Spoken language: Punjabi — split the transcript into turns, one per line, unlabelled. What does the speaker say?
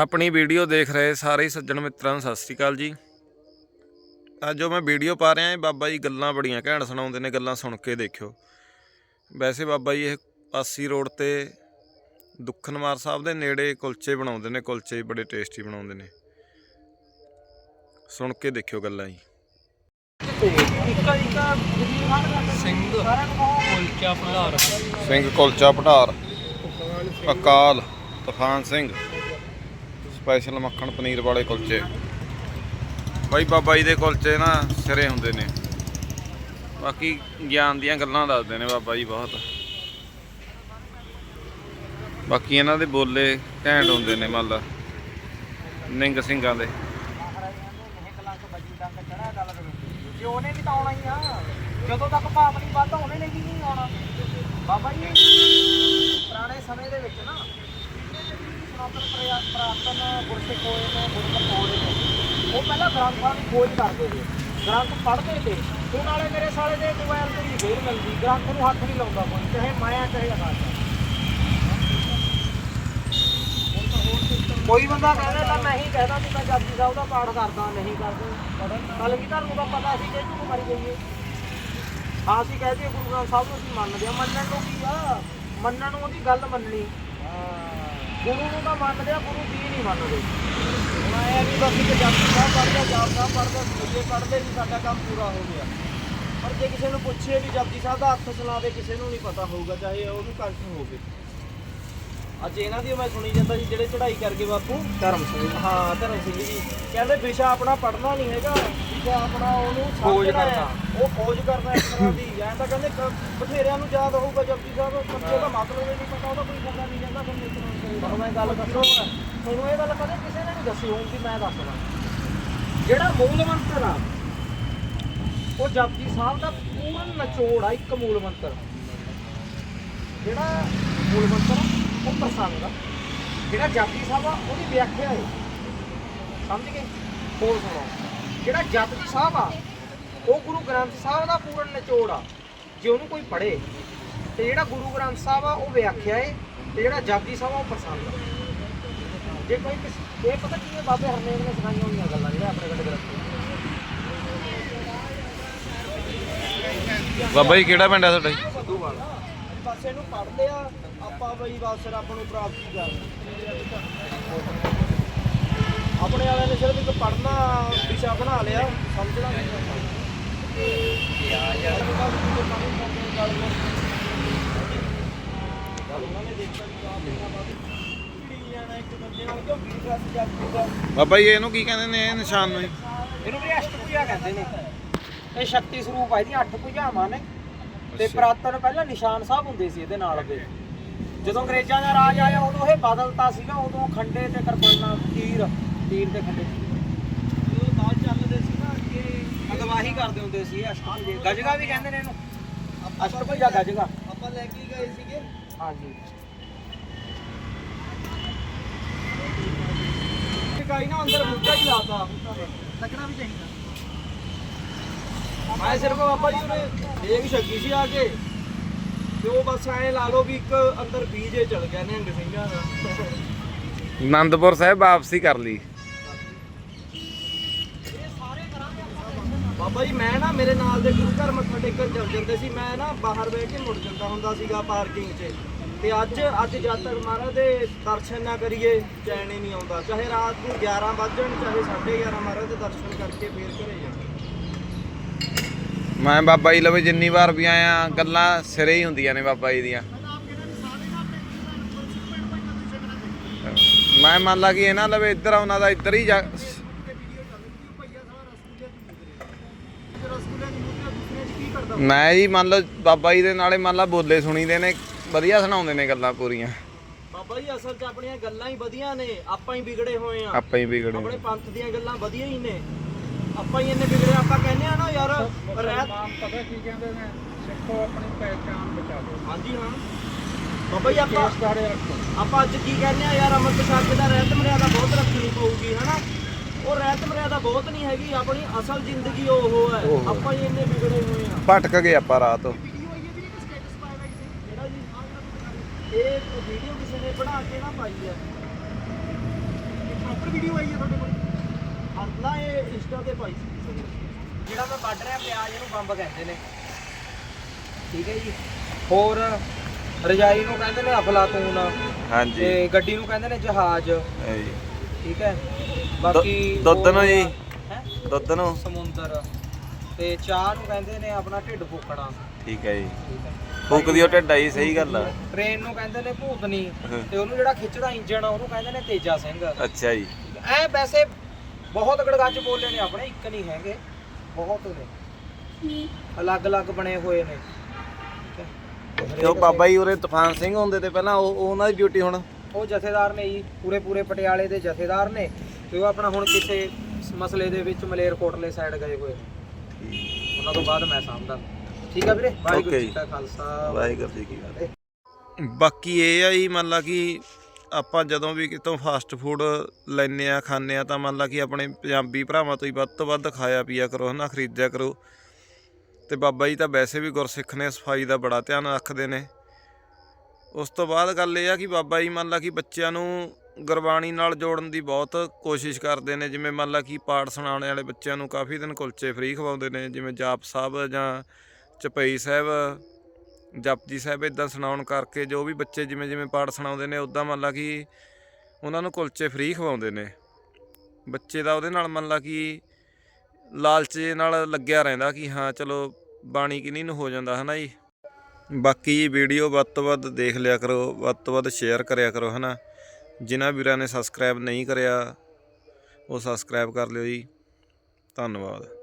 ਆਪਣੀ ਵੀਡੀਓ ਦੇਖ ਰਹੇ ਸਾਰੇ ਹੀ ਸੱਜਣ ਮਿੱਤਰਾਂ ਨੂੰ ਸਤਿ ਸ੍ਰੀ ਅਕਾਲ ਜੀ। ਅੱਜ ਜੋ ਮੈਂ ਵੀਡੀਓ ਪਾ ਰਿਹਾ ਇਹ ਬਾਬਾ ਜੀ ਗੱਲਾਂ ਬੜੀਆਂ ਘੈਂਟ ਸੁਣਾਉਂਦੇ ਨੇ ਗੱਲਾਂ ਸੁਣ ਕੇ ਦੇਖਿਓ। ਵੈਸੇ ਬਾਬਾ ਜੀ ਇਹ ਪਾਸੀ ਰੋਡ ਤੇ ਦੁੱਖਨਮਾਰ ਸਾਹਿਬ ਦੇ ਨੇੜੇ ਕੁਲਚੇ ਬਣਾਉਂਦੇ ਨੇ ਕੁਲਚੇ ਬੜੇ ਟੇਸਟੀ ਬਣਾਉਂਦੇ ਨੇ। ਸੁਣ ਕੇ ਦੇਖਿਓ ਗੱਲਾਂ ਜੀ।
ਸਿੰਘ ਕੁਲਚਾ ਭੰਡਾਰ।
ਸਿੰਘ ਕੁਲਚਾ ਭਟਾਰ ਅਕਾਲ ਤੂਫਾਨ ਸਿੰਘ। ਸਪੈਸ਼ਲ ਮੱਖਣ ਪਨੀਰ ਵਾਲੇ ਕੁਲਚੇ। ਬਾਈ ਬਾਬਾ ਜੀ ਦੇ ਕੁਲਚੇ ਨਾ ਸਿਰੇ ਹੁੰਦੇ ਨੇ। ਬਾਕੀ ਗਿਆਨ ਦੀਆਂ ਗੱਲਾਂ ਦੱਸਦੇ ਨੇ ਬਾਬਾ ਜੀ ਬਹੁਤ। ਬਾਕੀ ਇਹਨਾਂ ਦੇ ਬੋਲੇ ਘੈਂਟ ਹੁੰਦੇ ਨੇ ਮੰਨ ਲਾ ਨਿੰਗ ਸਿੰਘਾਂ ਦੇ।
ਜੇ ਉਹਨੇ ਵੀ ਤਾਂ ਆਉਣਾ ਹੀ ਆ। ਜਦੋਂ ਤੱਕ ਭਾਪ ਨਹੀਂ ਵੱਧਦਾ ਉਹਨੇ ਨੇ ਵੀ ਨਹੀਂ ਆਉਣਾ। ਬਾਬਾ ਜੀ, ਪੁਰਾਣੇ ਸਮੇਂ ਦੇ ਵਿੱਚ ਨਾ ਸਨਾਤਨ ਗੁਰਸਿੱਖ ਹੋਏ ਨੇ ਗੁਰਮਤਿ ਹੋਏ ਨੇ। ਉਹ ਪਹਿਲਾਂ ਗ੍ਰੰਥਾਂ ਦੀ ਖੋਜ ਕਰਦੇ ਸੀ। ਗ੍ਰੰਥ ਪੜ੍ਹਦੇ ਤੇ ਹੁਣ ਵਾਲੇ ਮੇਰੇ ਸਾਲੇ ਦੇ ਮੋਬਾਈਲ ਤੇ ਹੀ ਫੇਰ ਮਿਲਦੀ। ਗ੍ਰੰਥ ਨੂੰ ਹੱਥ ਨਹੀਂ ਲਾਉਂਦਾ ਕੋਈ, ਚਾਹੇ ਮਾਇਆ, ਚਾਹੇ ਆਕਾਸ਼। ਕੋਈ ਬੰਦਾ ਕਹਿੰਦਾ ਤਾਂ ਮੈਂ ਹੀ ਕਹਿਦਾ ਵੀ ਮੈਂ ਜਪਜੀ ਸਾਹਿਬ ਦਾ ਪਾਠ ਕਰਦਾ, ਨਹੀਂ ਕਰਦਾ। ਕੱਲ ਕੀ ਤੁਹਾਨੂੰ ਤਾਂ ਪਤਾ ਸੀ ਕਿ ਝੂਠ ਮਾਰੀ ਜਾਈਏ ਹਾਂ, ਅਸੀਂ ਕਹਿ ਦਈਏ ਗੁਰੂ ਗ੍ਰੰਥ ਸਾਹਿਬ ਨੂੰ ਅਸੀਂ ਮੰਨਦੇ ਆ ਮੰਨਣ ਨੂੰ ਕੀ ਆ? ਮੰਨਣ ਨੂੰ ਉਹਦੀ ਗੱਲ ਮੰਨਣੀ। ਗੁਰੂ ਨੂੰ ਤਾਂ ਮੰਨਦੇ ਆ ਗੁਰੂ ਕੀ ਨਹੀਂ ਮੰਨਦੇ। ਹੁਣ ਆਇਆ ਵੀ ਬਸ ਇੱਕ ਜਪਜੀ ਸਾਹਿਬ ਪੜ੍ਹਦਾ ਜਾਪ ਸਾਹਿਬ ਪੜ੍ਹਦਾ ਜੇ ਪੜ੍ਹਦੇ ਵੀ ਸਾਡਾ ਕੰਮ ਪੂਰਾ ਹੋ ਗਿਆ। ਪਰ ਜੇ ਕਿਸੇ ਨੂੰ ਪੁੱਛੇ ਵੀ ਜਪਜੀ ਸਾਹਿਬ ਦਾ ਅਰਥ ਸੁਣਾਵੇ ਕਿਸੇ ਨੂੰ ਨਹੀਂ ਪਤਾ ਹੋਊਗਾ ਚਾਹੇ ਉਹਨੂੰ ਕੰਠ ਹੋਵੇ। ਅੱਜ ਇਹਨਾਂ ਦੀ ਮੈਂ ਸੁਣੀ ਜਾਂਦਾ ਸੀ ਜਿਹੜੇ ਚੜ੍ਹਾਈ ਕਰਕੇ ਬਾਪੂ ਧਰਮ ਸਿੰਘ ਹਾਂ ਧਰਮ ਸਿੰਘ ਜੀ। ਕਹਿੰਦੇ ਵਿਸ਼ਾ ਆਪਣਾ ਪੜਨਾ ਨਹੀਂ ਹੈਗਾ। ਵਿਸ਼ਾ ਆਪਣਾ ਉਹਨੂੰ ਖੋਜ ਕਰਨਾ। ਉਹ ਖੋਜ ਕਰਨਾ ਇੱਕ ਤਰ੍ਹਾਂ ਦੀ। ਐਂ ਤਾਂ ਕਹਿੰਦੇ ਕ- ਬਥੇਰਿਆਂ ਨੂੰ ਯਾਦ ਹੋਊਗਾ ਜਪਜੀ ਸਾਹਿਬ ਬੱਚੇ ਦਾ ਮਤਲਬ ਹੀ ਨਹੀਂ ਪਤਾ ਉਹਦਾ ਕੋਈ ਫਾਇਦਾ ਨਹੀਂ ਜਾਂਦਾ ਫਿਰ ਹੁਣ ਮੈਂ ਗੱਲ ਦੱਸੋ। ਤੁਹਾਨੂੰ ਇਹ ਗੱਲ ਕਦੇ ਕਿਸੇ ਨੇ ਨਹੀਂ ਦੱਸੀ ਹੋਊਗੀ ਮੈਂ ਦੱਸਦਾ ਜਿਹੜਾ ਮੂਲ ਮੰਤਰ ਆ ਉਹ ਜਪਜੀ ਸਾਹਿਬ ਦਾ ਪੂਰਨ ਨਿਚੋੜ ਆ ਇੱਕ ਮੂਲ ਮੰਤਰ ਜਿਹੜਾ ਮੂਲ ਮੰਤਰ ਆ, ਉਹ ਪ੍ਰਸੰਗ ਆ। ਜਿਹੜਾ ਜਪਜੀ ਸਾਹਿਬ ਆ ਉਹਦੀ ਵਿਆਖਿਆ ਹੈ ਸਮਝ ਗਏ? ਹੋਰ ਸੁਣੋ ਜਿਹੜਾ ਜਪਜੀ ਸਾਹਿਬ ਆ ਉਹ ਗੁਰੂ ਗ੍ਰੰਥ ਸਾਹਿਬ ਦਾ ਪੂਰਨ ਨਿਚੋੜ ਆ ਜੇ ਉਹਨੂੰ ਕੋਈ ਪੜ੍ਹੇ ਤੇ ਜਿਹੜਾ ਗੁਰੂ ਗ੍ਰੰਥ ਸਾਹਿਬ ਆ ਉਹ ਵਿਆਖਿਆ ਹੈ ਤੇ ਜਿਹੜਾ ਜਪਜੀ ਸਾਹਿਬ ਆ ਉਹ ਪ੍ਰਸੰਗ ਆ। ਜੇ ਕੋਈ ਕਿਸ ਇਹ ਪਤਾ ਕੀ ਹੈ ਬਾਬੇ ਹਰਨੇਕ ਨੇ ਸਿਖਾਈਆਂ ਹੋਈਆਂ ਗੱਲਾਂ ਜਿਹੜੇ ਆਪਣੇ ਕੋਲ ਗ੍ਰੰਥ
ਬਾਬਾ ਜੀ ਕਿਹੜਾ ਪਿੰਡ ਆ ਤੁਹਾਡਾ ਜੀ?
ਸਦੂਵਾਲ ਬਸ ਇਹਨੂੰ ਪੜ੍ਹਦੇ ਆ ਆਪਾਂ ਬਈ ਬਸ ਰੱਬ ਨੂੰ ਪ੍ਰਾਪਤੀ ਕਰ ਆਪਣੇ ਵਾਲਿਆਂ ਨੇ ਸਿਰਫ ਇੱਕ ਪੜ੍ਹਨਾ ਵਿਸ਼ਾ ਬਣਾ ਲਿਆ ਸਮਝਣਾ ਨਹੀਂ
ਬਾਬਾ ਜੀ ਇਹਨੂੰ ਕੀ ਕਹਿੰਦੇ ਨੇ ਇਹ ਨਿਸ਼ਾਨ ਨੂੰ ਜੀ?
ਇਹਨੂੰ ਵੀ ਅਸ਼ਟਭੁਜਾ ਕਹਿੰਦੇ ਨੇ। ਇਹ ਸ਼ਕਤੀ ਸਰੂਪ ਆ ਇਹਦੀਆਂ ਅੱਠ ਭੁਜਾਵਾਂ ਨੇ। ਤੇ ਪ੍ਰਾਤਨ ਪਹਿਲਾਂ ਨਿਸ਼ਾਨ ਸਾਹਿਬ ਹੁੰਦੇ ਸੀ ਇਹਦੇ ਨਾਲ ਦੇ। ਜਦੋਂ ਅੰਗਰੇਜ਼ਾਂ ਦਾ ਰਾਜ ਆਇਆ ਉਦੋਂ ਇਹ ਬਦਲਤਾ ਸੀਗਾ ਉਦੋਂ ਖੰਡੇ ਤੇ ਕਿਰਪਾਨਾਂ ਤੀਰ ਤੀਰ ਤੇ ਖੰਡੇ। ਜਦੋਂ ਬਾਅਦ ਚੱਲਦੇ ਸੀ ਨਾ ਅੱਗੇ ਅਗਵਾਹੀ ਕਰਦੇ ਹੁੰਦੇ ਸੀ ਅਸ਼ਟਭੁਜੇ ਗਜਗਾ ਵੀ ਕਹਿੰਦੇ ਨੇ ਇਹਨੂੰ? ਅਸ਼ਟਭੁਜਾ ਗਜਗਾ? ਆਪਾਂ ਲੈ ਕੇ ਗਏ ਸੀਗੇ। ਹਾਂਜੀ। ਕਾਈ ਨਾ ਅੰਦਰ ਮੁੱਦਾ ਹੀ ਲਾਤਾ ਲੱਗਣਾ ਵੀ ਚਾਹੀਦਾ। ਮੈਂ ਸਿਰਫ ਬਾਬਾ ਜੀ ਉਹਨੇ ਦੇਖ ਛੱਗੀ ਸੀ ਆ ਕੇ। ਤੇ ਉਹ ਬਸ ਐਂ ਲਾ ਲਓ ਵੀ ਇੱਕ ਅੰਦਰ ਬੀਜੇ ਚਲ ਗਿਆ ਨਿਹੰਗ ਸਿੰਘਾਂ ਦਾ।
ਆਨੰਦਪੁਰ ਸਾਹਿਬ ਵਾਪਸੀ ਕਰ ਲਈ।
ਬਾਬਾ ਜੀ ਮੈਂ ਨਾ ਮੇਰੇ ਨਾਲ ਦੇ ਗੁਰੂ ਘਰ ਮੱਥਾ ਟੇਕਣ ਚੱਲ ਜਾਂਦੇ ਸੀ। ਮੈਂ ਨਾ ਬਾਹਰ ਬਹਿ ਕੇ ਮੁੜ ਜਾਂਦਾ ਹੁੰਦਾ ਸੀਗਾ ਪਾਰਕਿੰਗ 'ਚ। ਤੇ ਅੱਜ ਅੱਜ ਜਦ ਤੱਕ ਮਹਾਰਾਜ ਦੇ ਦਰਸ਼ਨ ਨਾ ਕਰੀਏ ਚੈਨ ਹੀ ਨਹੀਂ ਆਉਂਦਾ। ਚਾਹੇ ਰਾਤ ਨੂੰ 11 ਵੱਜਣ ਚਾਹੇ 11:30 ਮਹਾਰਾਜ ਦੇ ਦਰਸ਼ਨ ਕਰਕੇ ਫੇਰ ਘਰੇ ਜਾਣਾ।
ਮੈਂ ਬਾਬਾ ਜੀ ਲਵੇ ਜਿੰਨੀ ਵਾਰ ਵੀ ਆਇਆ ਗੱਲਾਂ ਸਿਰੇ ਹੀ ਹੁੰਦੀਆਂ ਨੇ ਬਾਬਾ ਜੀ ਦੀਆਂ। ਮੈਂ ਮੰਨ ਲਾ ਕਿ ਇਹਨਾਂ ਲਵੇ ਇੱਧਰ ਉਹਨਾਂ ਦਾ ਇੱਧਰ ਹੀ ਜਾ ਮੈਂ ਜੀ ਮੰਨ ਲਓ ਬਾਬਾ ਜੀ ਦੇ ਨਾਲੇ ਮੰਨ ਲਾ ਬੋਲੇ ਸੁਣੀਦੇ ਨੇ ਵਧੀਆ ਸੁਣਾਉਂਦੇ ਨੇ ਗੱਲਾਂ ਪੂਰੀਆਂ।
ਬਾਬਾ ਜੀ ਅਸਲ 'ਚ ਆਪਣੀਆਂ ਗੱਲਾਂ ਹੀ ਵਧੀਆ ਨੇ ਆਪਾਂ ਹੀ ਵਿਗੜੇ ਹੋਏ ਆ।
ਆਪਾਂ ਹੀ ਵਿਗੜੇ।
ਆਪਣੇ ਪੰਥ ਦੀਆਂ ਗੱਲਾਂ ਵਧੀਆ ਹੀ ਨੇ। ਆਪਾਂ ਹੀ ਇੰਨੇ ਵਿਗੜੇ ਆਪਾਂ ਕਹਿੰਦੇ ਆ ਨਾ ਯਾਰ ਰਹਿਤ
ਪਤਾ ਕੀ ਕਹਿੰਦੇ ਨੇ ਸਿੱਖੋ ਆਪਣੀ ਪਹਿਚਾਨ ਬਚਾ ਲਓ
ਹਾਂਜੀ ਹਾਂ। ਬਾਬਾ ਜੀ ਆਪਾਂ
ਰੱਖੋ।
ਆਪਾਂ ਅੱਜ ਕੀ ਕਹਿੰਦੇ ਆ ਯਾਰ ਅਮਰ ਪਛਾਣ ਦਾ ਰਹਿਤ ਮਰਿਆਦਾ ਬਹੁਤ ਰੱਖਣੀ ਪਊਗੀ ਹਨਾ? ਉਹ ਰਹਿਤ ਮਰਿਆਦਾ ਬਹੁਤ ਨਹੀਂ ਹੈਗੀ ਆਪਣੀ ਅਸਲ ਜ਼ਿੰਦਗੀ ਉਹ ਹੈ।
ਉਹ।
ਆਪਾਂ ਹੀ ਇੰਨੇ ਵਿਗੜੇ ਹੋਏ ਆ
ਭਟਕ ਗਏ ਆਪਾਂ ਰਾਤ।
ਜਿਹੜਾ ਜੀ ਇਹ ਵੀਡੀਓ ਕਿਸੇ ਨੇ ਬਣਾ ਕੇ ਨਾ ਪਾਈ ਹੈ।
ਉੱਪਰ ਵੀਡੀਓ ਆਈ ਹੈ ਤੁਹਾਡੇ ਕੋਲ?
ਅੱਲਾ ਇਹ ਇੰਸਟਾ ਤੇ ਪਾਈ ਸੀ ਕਿਸੇ ਨੇ। ਜਿਹੜਾ ਮੈਂ ਵੱਢ ਰਿਹਾ ਪਿਆਜ਼ ਇਹਨੂੰ ਬੰਬ ਕਹਿੰਦੇ ਨੇ। ਠੀਕ ਹੈ ਜੀ। ਹੋਰ ਰਜਾਈ ਨੂੰ ਕਹਿੰਦੇ ਨੇ ਅਫਲਾਤੂਨ
ਹਾਂਜੀ।
ਤੇ ਗੱਡੀ ਨੂੰ ਕਹਿੰਦੇ ਨੇ ਜਹਾਜ਼।
ਇਹ ਜੀ।
ਠੀਕ ਹੈ। ਬਾਕੀ
ਦੁੱਧ ਨੂੰ ਜੀ? ਦੁੱਧ ਨੂੰ।
ਸਮੁੰਦਰ। ਤੇ ਚਾਹ ਨੂੰ ਕਹਿੰਦੇ ਨੇ ਆਪਣਾ ਢਿੱਡ ਫੁੱਕਣਾ
ਠੀਕ ਹੈ ਜੀ। ਫੂਕਦੀ ਉਹ ਢਿੱਡ ਆਈ ਸਹੀ ਗੱਲ ਆ।
ਟ੍ਰੇਨ ਨੂੰ ਕਹਿੰਦੇ ਨੇ ਭੂਤਨੀ
ਹਾਂ।
ਤੇ ਉਹਨੂੰ ਜਿਹੜਾ ਖਿੱਚਦਾ ਇੰਜਣ ਉਹਨੂੰ ਕਹਿੰਦੇ ਨੇ ਤੇਜਾ ਸਿੰਘ।
ਅੱਛਾ ਜੀ।
ਐ ਵੈਸੇ ਬਹੁਤ ਗੜਗੱਜ ਬੋਲੇ ਨੇ ਆਪਣੇ ਇੱਕ ਨਹੀਂ ਹੈਗੇ। ਬਹੁਤ ਨੇ। ਅਲੱਗ-ਅਲੱਗ ਬਣੇ ਹੋਏ ਨੇ।
ਤੇ ਉਹ ਬਾਬਾ ਜੀ ਉਰੇ ਤੂਫਾਨ ਸਿੰਘ ਹੁੰਦੇ ਤੇ ਪਹਿਲਾਂ ਉਹ ਉਹ ਉਹਨਾਂ ਦੀ ਡਿਊਟੀ ਹੁਣ
ਉਹ ਜਥੇਦਾਰ ਨੇ ਜੀ ਪੂਰੇ ਪੂਰੇ ਪਟਿਆਲੇ ਦੇ ਜਥੇਦਾਰ ਨੇ ਤੇ ਉਹ ਆਪਣਾ ਹੁਣ ਕਿਸੇ ਮਸਲੇ ਦੇ ਵਿੱਚ ਮਲੇਰਕੋਟਲੇ ਸਾਈਡ ਗਏ ਹੋਏ ਨੇ। ਉਹਨਾਂ ਤੋਂ ਬਾਅਦ ਮੈਂ ਸਾਂਭਦਾ। ਠੀਕ ਆ ਵੀਰੇ? ਵਾਹਿਗੁਰੂ ਜੀ। ਕਾ ਖਾਲਸਾ।
ਵਾਹਿਗੁਰੂ ਜੀ ਕੀ ਫਤਿਹ। ਬਾਕੀ ਇਹ ਆ ਜੀ ਮੰਨ ਲਾ ਕਿ ਆਪਾਂ ਜਦੋਂ ਵੀ ਕਿਤੋਂ ਫਾਸਟ ਫੂਡ ਲੈਨੇ ਆ ਖਾਂਦੇ ਆ ਤਾਂ ਮੰਨ ਲਾ ਕਿ ਆਪਣੇ ਪੰਜਾਬੀ ਭਰਾਵਾਂ ਤੋਂ ਹੀ ਵੱਧ ਤੋਂ ਵੱਧ ਖਾਇਆ ਪੀਆ ਕਰੋ ਹਨਾ ਖਰੀਦਿਆ ਕਰੋ। ਤੇ ਬਾਬਾ ਜੀ ਤਾਂ ਵੈਸੇ ਵੀ ਗੁਰਸਿੱਖ ਨੇ ਸਫ਼ਾਈ ਦਾ ਬੜਾ ਧਿਆਨ ਰੱਖਦੇ ਨੇ। ਉਸ ਤੋਂ ਬਾਅਦ ਗੱਲ ਇਹ ਆ ਕਿ ਬਾਬਾ ਜੀ ਮੰਨ ਲਾ ਕਿ ਬੱਚਿਆਂ ਨੂੰ ਗੁਰਬਾਣੀ ਨਾਲ ਜੋੜਨ ਦੀ ਬਹੁਤ ਕੋਸ਼ਿਸ਼ ਕਰਦੇ ਨੇ, ਜਿਵੇਂ ਮੰਨ ਲਾ ਕਿ ਪਾਠ ਸੁਣਾਉਣ ਵਾਲੇ ਬੱਚਿਆਂ ਨੂੰ ਕਾਫੀ ਦਿਨ ਕੁਲਚੇ ਫ੍ਰੀ ਖਵਾਉਂਦੇ ਨੇ, ਜਿਵੇਂ ਜਾਪ ਸਾਹਿਬ ਜਾਂ ਚਪਈ ਸਾਹਿਬ, ਜਪਜੀ ਸਾਹਿਬ ਇਦਾਂ ਸੁਣਾਉਣ ਕਰਕੇ ਜੋ ਵੀ ਬੱਚੇ ਜਿਵੇਂ ਜਿਵੇਂ ਪਾਠ ਸੁਣਾਉਂਦੇ ਨੇ ਉਦਾਂ ਮੰਨ ਲਾ ਕਿ ਉਹਨਾਂ ਨੂੰ ਕੁਲਚੇ ਫ੍ਰੀ ਖਵਾਉਂਦੇ ਨੇ। ਬੱਚੇ ਦਾ ਉਹਦੇ ਨਾਲ ਮੰਨ ਲਾ ਕਿ ਲਾਲਚ ਨਾਲ ਲੱਗਿਆ ਰਹਿੰਦਾ ਕਿ ਹਾਂ, ਚਲੋ ਬਾਣੀ ਕਿਨੀ ਨੂੰ ਹੋ ਜਾਂਦਾ, ਹਨਾ ਜੀ? ਬਾਕੀ ਵੀਡੀਓ ਵੱਧ ਤੋਂ ਵੱਧ ਦੇਖ ਲਿਆ ਕਰੋ, ਵੱਧ ਤੋਂ ਵੱਧ ਸ਼ੇਅਰ ਕਰਿਆ ਕਰੋ, ਹਨਾ? ਜਿਨ੍ਹਾਂ ਵੀਰਾਂ ਨੇ ਸਬਸਕ੍ਰਾਈਬ ਨਹੀਂ ਕਰਿਆ, ਉਹ ਸਬਸਕ੍ਰਾਈਬ ਕਰ ਲਿਓ ਜੀ। ਧੰਨਵਾਦ।